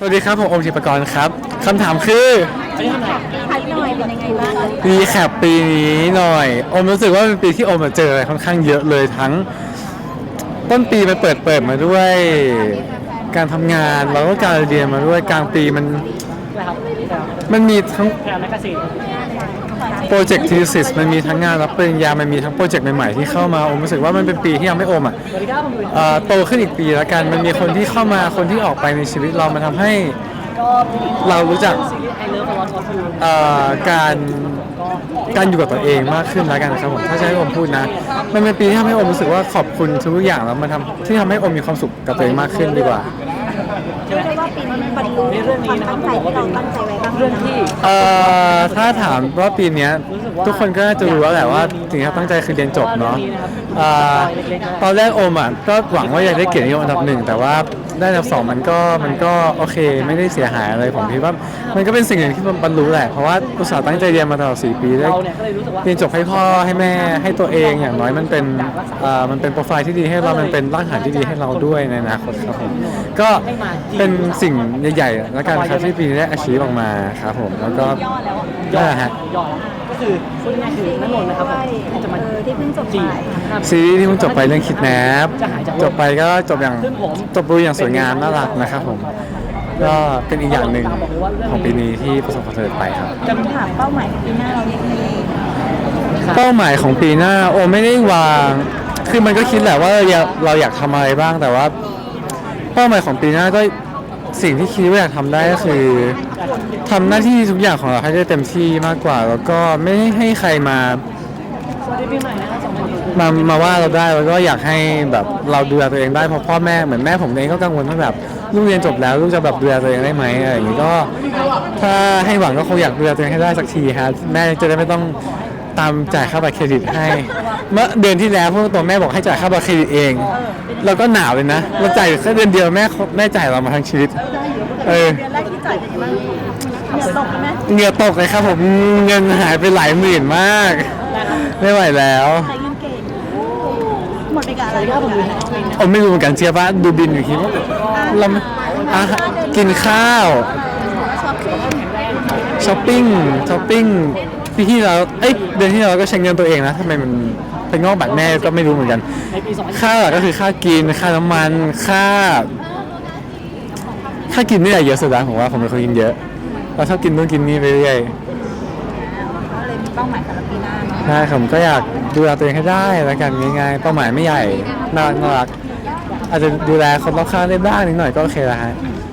สวัสดีครับ ผมโอมธิปกรณ์ครับคำถามคือพักหน่อยเป็นยังไงบ้างรีแคปปีนี้หน่อยโอมรู้สึกว่าเป็นปีที่โอมเจออะไรค่อนข้างเยอะเลยทั้ง ต้นปีมันเปิดเปิดมาด้วย การทำงานแล้วก็การเรียนมาด้วยกลางปีมันนะครับมันมีทั้งงานแมกกาซีน โปรเจกต์ทีสิสมันมีทั้งงานรับปริญญา มันมีทั้งโปรเจกต์ใหม่ๆที่เข้ามาโอมรู้สึกว่ามันเป็นปีที่ยังไม่โอมอะเอ่อโตขึ้นอีกปีล้วกัน มันมีคนที่เข้ามาคนที่ออกไปในชีวิตเรามันทำให้เรารู้จักเอ่อการการอยู่กับตัวเองมากขึ้นแล้วกันนะครับผมถ้าจะให้โอมพูดนะ มันเป็นปีที่ทำให้โอมรู้สึกว่าขอบคุณทุกอย่างแล้วมันทำที่ทำให้โอมมีความสุขกับตัวเองมากขึ้นดีกว่า เรียกได้ว่า ปีนี้บรรลุความตั้งใจที่เราตั้งใจไว้บ้างเรื่องที่เอ่อถ้าถามว่าปีเนี้ยทุกคนก็น่าจะรู้แล้วแหละว่าสิ่งที่เราตั้งใจคือเรียนจบเนาะเอ่อตอนแรกโอมอะก็หวังว่าอยากได้เกียรตินิยมอันดับหนึ่งแต่ว่าได้อันดับสองมันก็มันก็โอเคไม่ได้เสียหายอะไรผมคิดว่ามันก็เป็นสิ่งหนึ่งที่มันบรรลุแหละเพราะว่าอุตส่าห์ตั้งใจเรียนมาตลอดสี่ปีได้เรียก็เลยรู้สึกว่าเรียนจบให้พ่อให้แม่ให้ตัวเองอย่างน้อยมันเป็นเอ่อมันเป็นโปรไฟล์ที่ดีให้เรามันเป็นรากฐานที่ดีให้เราด้วยในอนาคตครับผมก็เป็นสิ่งใหญ่ๆแล้วกันครับที่ปีนี้ได้อาชีพออกมาครับผมแล้วก็ยอนั่นดแหละฮะ ยอดก็คือพูดง่ายๆคือนันนนท์นะครับผมที่จะมาเออที่เพิ่งจบจีไปบซีรีส์ที่เพิ่งจบไปเรื่องคิดแนบจะหายจากจบไปก็จบอย่างซึ่งผมจบดูอย่างสวยงามน่ารักนะครับผมก็เป็นอีกอย่างหนึ่งของปีนี้ที่ประสบความสำเร็จไปครับ จะถามเป้าหมายของปีหน้าเราเนี่ยคือเป้าหมายของปีหน้าโอไม่ได้วาง คือมันก็คิดแหละว่าเราอยากเราอยากทำอะไรบ้างแต่ว่า เป้าหมายของปีหน้าก็ สิ่งที่คิดว่าอยากทำได้ก็คือทำหน้าที่ทุกอย่างของเราให้ได้เต็มที่มากกว่า แล้วก็ไม่ให้ใครมามามาว่าเราได้แล้วก็อยากให้แบบเราดูแลตัวเองได้เพราะพ่อแม่เหมือนแม่ผมเองก็กังวลว่าแบบลูกเรียนจบแล้วลูกจะแบบดูแลตัวเองได้ไหมอะไรอย่างนี้ก็ถ้าให้หวังก็คงอยากดูแลตัวเองให้ได้สักทีครับแม่จะได้ไม่ต้อง ตามจ่ายค่าบัตรเครดิตให้ เมื่อเดือนที่แล้วพวกตัวแม่บอกให้จ่ายค่าบัตรเครดิตเองเราก็หนาวเลยนะเราจ่ายแค่เดือนเดียวแม่แม่จ่ายเรามาทั้งชีวิต เออ เดือนแรกที่จ่ายเป็นยังไงบ้างเหงื่อตกไหมเหงื่อตกเลยครับผมเงินหายไปหลายหมื่นมาก ไม่ไหวแล้วใช้เงินเก่งหมดไปกับสอะไรวัสดีครับผมอยู่ผมไม่รู้เหมือนกันเชียร์ว่าดูบินอยู่คิดว่าเราอะกินข้าวชอบปิ้งช้อปปิ้งช้อปปิ้ง ปีที่เราเอ้ยเดือนที่เราก็ใช้เงินตัวเองนะทำไมมันเป็นงอกบัตรแม่ก็ไม่รู้เหมือนกันในปีสองพันค่าหลักก็คือค่ากินค่าน้ำมันค่า ค่ากินนี่แหละเยอะสุดนะผมว่าผมเป็นคนกินเยอะเราชอบกินนู่นกินนี่ไปเรื่อยก็เลยมีเป้าหมายสำหรับปีหน้าเนาะใช่ผมก็อยากดูแลตัวเองให้ได้แล้วกันง่ายๆเป้าหมายไม่ใหญ่น่ารักน่ารักอาจจะดูแลคนรอบข้างได้บ้างนิดหน่อยก็โอเคแล้วฮะเ